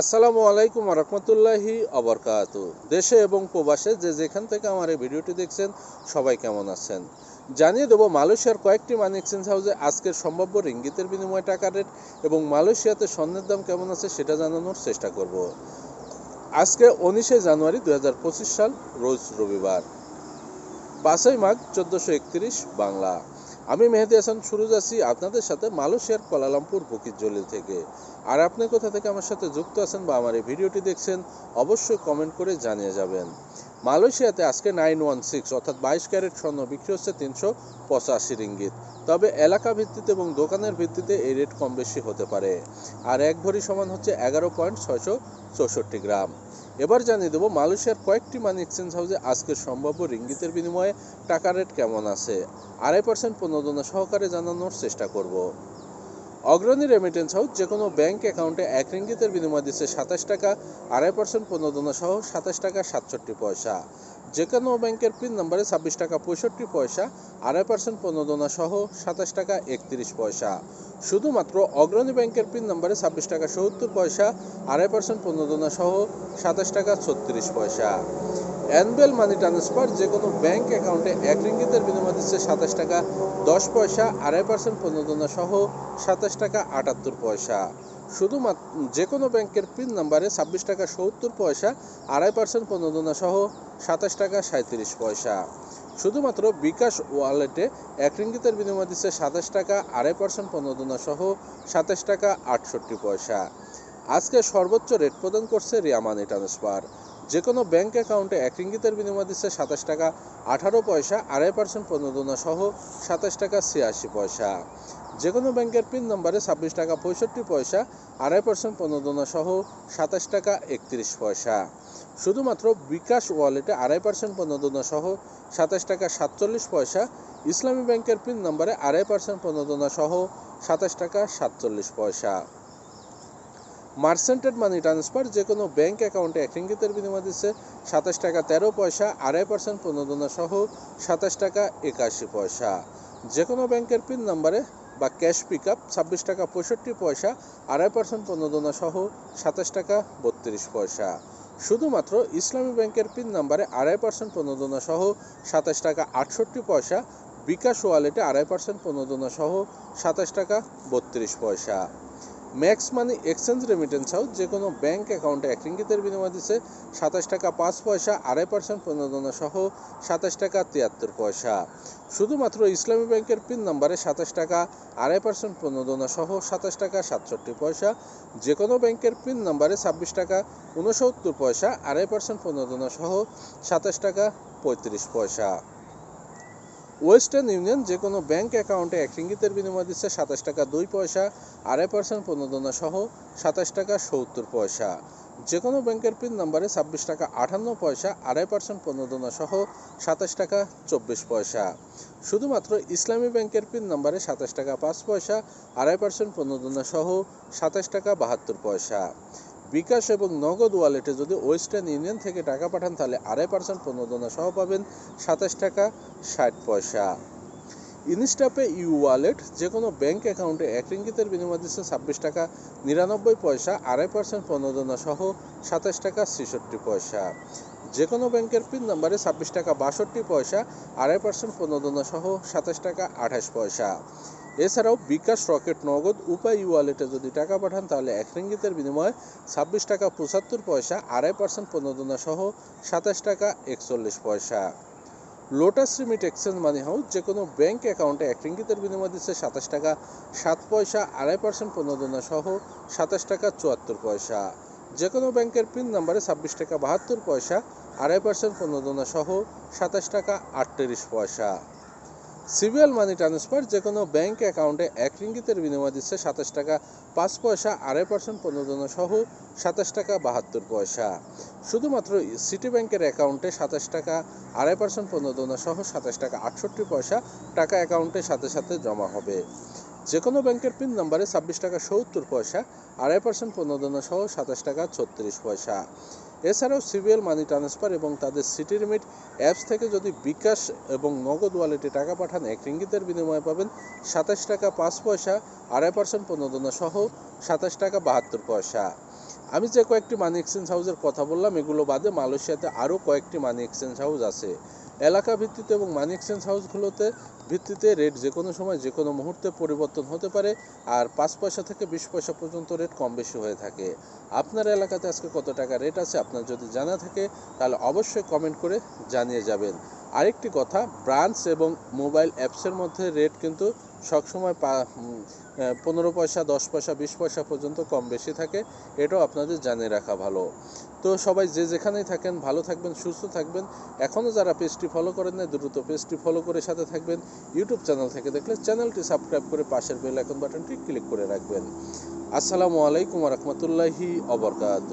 আসসালামু আলাইকুম রহমতুল্লাহি আবরকাত দেশে এবং প্রবাসে যে যেখান থেকে আমার এই ভিডিওটি দেখছেন, সবাই কেমন আছেন? জানিয়ে দেবো, মালয়েশিয়ার কয়েকটি মানি এক্সচেঞ্জ হাউসে আজকের সম্ভাব্য রিঙ্গিতের বিনিময় টাকা রেট এবং মালয়েশিয়াতে স্বর্ণের দাম কেমন আছে সেটা জানানোর চেষ্টা করব। আজকে উনিশে জানুয়ারি দু হাজার পঁচিশ সাল, রোজ রবিবার। পাঁচই মাঘ চোদ্দোশো বাংলা। আমি মেহেদি হাসান সুরুজ আছি আপনাদের সাথে মালয়েশিয়ার কোলালামপুর বুকির জলিল থেকে। আর আপনি কোথা থেকে আমার সাথে যুক্ত আছেন বা আমার এই ভিডিওটি দেখছেন, অবশ্যই কমেন্ট করে জানিয়ে যাবেন। মালয়েশিয়াতে আজকে নাইন ওয়ান সিক্স অর্থাৎ বাইশ ক্যারেট স্বর্ণ বিক্রি হচ্ছে তিনশো পঁচাশি রিঙ্গিত। তবে এলাকা ভিত্তিতে এবং দোকানের ভিত্তিতে এই রেট কম বেশি হতে পারে। আর এক ভরি সমান হচ্ছে এগারো পয়েন্ট ছয়শো চৌষট্টি গ্রাম। এবার জানিয়ে দেবো, মালয়েশিয়ার কয়েকটি মানি এক্সচেঞ্জ হাউসে আজকের সম্ভাব্য রিঙ্গিতের বিনিময়ে টাকা রেট কেমন আছে? আড়াই পার্সেন্ট প্রণোদনা সহকারে জানানোর চেষ্টা করব। অগ্রণী রেমিটেন্স হাউস যে কোনো ব্যাংক অ্যাকাউন্টে এক রিঙ্গিতের বিনিময় দিচ্ছে সাতাশ টাকা, আড়াই পার্সেন্ট প্রণোদনা সহ সাতাশ টাকা সাতষট্টি পয়সা। যে কোনো ব্যাংকের পিন নম্বরে ছাব্বিশ টাকা পঁয়ষট্টি পয়সা, আড়াই পার্সেন্ট প্রণোদনা সহ সাতাশ টাকা একত্রিশ পয়সা। শুধুমাত্র অগ্রণী ব্যাংকের পিন নম্বরে ছাব্বিশ টাকা সত্তর পয়সা, আড়াই পার্সেন্ট প্রণোদনা সহ সাতাশ টাকা ছত্রিশ পয়সা। অ্যানুয়াল মানি ট্রান্সফার যে কোনো ব্যাংক অ্যাকাউন্টে এক রিঙ্গিতের বিনিময় দিচ্ছে সাতাশ টাকা, দশ পয়সা, আড়াই পার্সেন্ট প্রণোদনা সহ সাতাশ টাকা, আটাত্তর পয়সা। শুধুমাত্র যে কোনো ব্যাংকের পিন নাম্বারে ছাব্বিশ টাকা, সত্তর পয়সা, আড়াই পার্সেন্ট প্রণোদনা সহ সাতাশ টাকা সাঁত্রিশ পয়সা। শুধুমাত্র বিকাশ ওয়ালেটে এক রিঙ্গিতের বিনিময় দিচ্ছে সাতাশ টাকা, আড়াই পার্সেন্ট প্রণোদনা সহ সাতাশ টাকা, আটষট্টি পয়সা। আজকে সর্বোচ্চ রেট প্রদান করছে রিয়া মানি ট্রান্সফার। যে কোনো ব্যাঙ্ক অ্যাকাউন্টে এক রিঙ্গিতের বিনিময় দিচ্ছে সাতাশ টাকা, আঠারো পয়সা, আড়াই পার্সেন্ট প্রণোদনা সহ সাতাশ টাকা ছিয়াশি পয়সা। যে কোনো ব্যাংকের পিন নম্বরে ছাব্বিশ টাকা পঁয়ষট্টি পয়সা, আড়াই পার্সেন্ট প্রণোদনা সহ সাতাশ টাকা একত্রিশ পয়সা। শুধুমাত্র বিকাশ ওয়ালেটে আড়াই পার্সেন্ট প্রণোদনা সহ সাতাশ টাকা সাতচল্লিশ পয়সা, ইসলামী ব্যাংকের পিন নম্বরে আড়াই পার্সেন্ট প্রণোদনা সহ সাতাশ টাকা সাতচল্লিশ পয়সা। মার্সেন্টেড মানি ট্রান্সফার যে কোনো ব্যাংক অ্যাকাউন্টে এক রিঙ্গিতের বিনিময় দিচ্ছে সাতাশ টাকা তেরো পয়সা, আড়াই পার্সেন্ট প্রণোদনা সহ সাতাশ টাকা একাশি পয়সা। যে কোনো ব্যাংকের পিন নাম্বারে বা ক্যাশ পিক আপ ছাব্বিশ টাকা পঁয়ষট্টি পয়সা, আড়াই পার্সেন্ট প্রণোদনা সহ সাতাশ টাকা বত্রিশ পয়সা। শুধুমাত্র ইসলামী ব্যাংকের পিন নাম্বারে আড়াই পার্সেন্ট প্রণোদনা সহ সাতাশ টাকা আটষট্টি পয়সা, বিকাশ ওয়ালেটে আড়াই পার্সেন্ট প্রণোদনা সহ সাতাশ টাকা বত্রিশ পয়সা। Max money exchange remittance house যে কোনো ব্যাংক অ্যাকাউন্টে এক রিঙ্গিতের বিনিময় দিচ্ছে সাতাশ টাকা পাঁচ পয়সা, আড়াই পার্সেন্ট প্রণোদনা সহ সাতাশ টাকা তিয়াত্তর পয়সা। শুধুমাত্র ইসলামী ব্যাংকের পিন নাম্বারে সাতাশ টাকা, আড়াই পার্সেন্ট প্রণোদনা সহ সাতাশ টাকা সাতষট্টি পয়সা যে কোনো ব্যাংকের পিন নাম্বারে ছাব্বিশ টাকা উনসত্তর পয়সা, আড়াই পার্সেন্ট প্রণোদনা সহ সাতাশ টাকা পঁয়ত্রিশ পয়সা। ওয়েস্টার্ন ইউনিয়ন যে কোনো ব্যাংক অ্যাকাউন্টে এক রিঙ্গিতের বিনিময় দিচ্ছে সাতাশ টাকা দুই পয়সা, আড়াই পার্সেন্ট প্রণোদনা সহ সাতাশ টাকা সত্তর পয়সা। যে কোনো ব্যাংকের পিন নাম্বারে ছাব্বিশ টাকা আটান্ন পয়সা, আড়াই পার্সেন্ট প্রণোদনা সহ সাতাশ টাকা চব্বিশ পয়সা। শুধুমাত্র ইসলামী ব্যাংকের পিন নাম্বারে সাতাশ টাকা পাঁচ পয়সা, আড়াই পার্সেন্ট প্রণোদনা সহ সাতাশ টাকা বাহাত্তর পয়সা। বিকাশ এবং নগদ ওয়ালেটে যদি ওয়েস্টার্ন ইউনিয়ন থেকে টাকা পাঠান, তাহলে আড়াই পার্সেন্ট প্রণোদনা সহ পাবেন সাতাশ টাকা ষাট পয়সা। ইনস্টাপে ইউ ওয়ালেট যে কোনো ব্যাঙ্ক অ্যাকাউন্টে এক রিঙ্গিতের বিনিময় দিচ্ছে ছাব্বিশ টাকা নিরানব্বই পয়সা, আড়াই পার্সেন্ট প্রণোদনা সহ সাতাশ টাকা ছেষট্টি পয়সা। যে কোনো ব্যাংকের পিন নাম্বারে ছাব্বিশ টাকা বাষট্টি পয়সা, আড়াই পার্সেন্ট প্রণোদনা সহ সাতাশ টাকা আঠাশ পয়সা। এছাড়াও বিকাশ রকেট নগদ উপায় ওয়ালেটে যদি টাকা পাঠান, তাহলে এক রিঙ্গিতের বিনিময়ে ছাব্বিশ টাকা পঁচাত্তর পয়সা, আড়াই পার্সেন্ট প্রণোদনা সহ সাতাশ টাকা একচল্লিশ পয়সা। Lotus remit exchange money house যে কোনো ব্যাংক অ্যাকাউন্টে এক রিঙ্গিতের বিনিময় দিচ্ছে সাতাশ টাকা, সাত পয়সা, আড়াই পার্সেন্ট প্রণোদনা সহ সাতাশ টাকা চুয়াত্তর পয়সা। যে কোনো ব্যাংকের পিন নাম্বারে ছাব্বিশ টাকা বাহাত্তর পয়সা, আড়াই পার্সেন্ট প্রণোদনা সহ সাতাশ টাকা আটত্রিশ পয়সা। সিবিএল মানি ট্রান্সফার যে কোনো ব্যাংক অ্যাকাউন্টে এক রিঙ্গিতের বিনিময় দিচ্ছে সাতাশ টাকা, পাঁচ পয়সা, আড়াই পার্সেন্ট প্রণোদনা সহ সাতাশ টাকা, বাহাত্তর পয়সা। শুধুমাত্র সিটি ব্যাংকের অ্যাকাউন্টে সাতাশ টাকা, আড়াই পার্সেন্ট প্রণোদনা সহ সাতাশ টাকা, আটষট্টি পয়সা টাকা অ্যাকাউন্টের সাথে সাথে জমা হবে। যে কোনো ব্যাংকের পিন নম্বরে ছাব্বিশ টাকা, সত্তর পয়সা, আড়াই পার্সেন্ট প্রণোদনা সহ সাতাশ টাকা, ছত্রিশ পয়সা। এছাড়াও সিবিএল মানি ট্রান্সফার এবং তাদের সিটি রিমিট অ্যাপস থেকে যদি বিকাশ এবং নগদ ওয়ালেটে টাকা পাঠান, এক রিঙ্গিতের বিনিময়ে পাবেন সাতাশ টাকা পাঁচ পয়সা, আড়াই পার্সেন্ট প্রণোদনা সহ সাতাশ টাকা বাহাত্তর পয়সা। আমি যে কয়েকটি মানি এক্সচেঞ্জ হাউসের কথা বললাম, এগুলো বাদে মালয়েশিয়াতে আরও কয়েকটি মানি এক্সচেঞ্জ হাউস আছে। এলাকা ভিত্তিতে এবং মানি এক্সচেঞ্জ হাউসগুলোতে ভিত্তিতে রেট যে কোনো সময় যে কোনো মুহূর্তে পরিবর্তন হতে পারে আর পাঁচ পয়সা থেকে বিশ পয়সা পর্যন্ত রেট কম বেশি হয়ে থাকে। আপনার এলাকাতে আজকে কত টাকা রেট আছে আপনার যদি জানা থাকে, তাহলে অবশ্যই কমেন্ট করে জানিয়ে যাবেন। আরেকটি কথা ব্রাঞ্চ এবং মোবাইল অ্যাপসের মধ্যে রেট কিন্তু সবসময় পনেরো পয়সা, দশ পয়সা, বিশ পয়সা পর্যন্ত কম বেশি থাকে, এটাও আপনাদের জানিয়ে রাখা ভালো। তো সবাই যে যেখানেই থাকেন, ভালো থাকবেন, সুস্থ থাকবেন। এখনও যারা পেজটি ফলো করেন না দ্রুত পেজটি ফলো করে সাথে থাকবেন। ইউটিউব চ্যানেল থেকে দেখলে চ্যানেলটি সাবস্ক্রাইব করে পাশের বেল আইকন বাটনটি ক্লিক করে রাখবেন। আসসালামু আলাইকুম রহমতুল্লাহি অবরকাত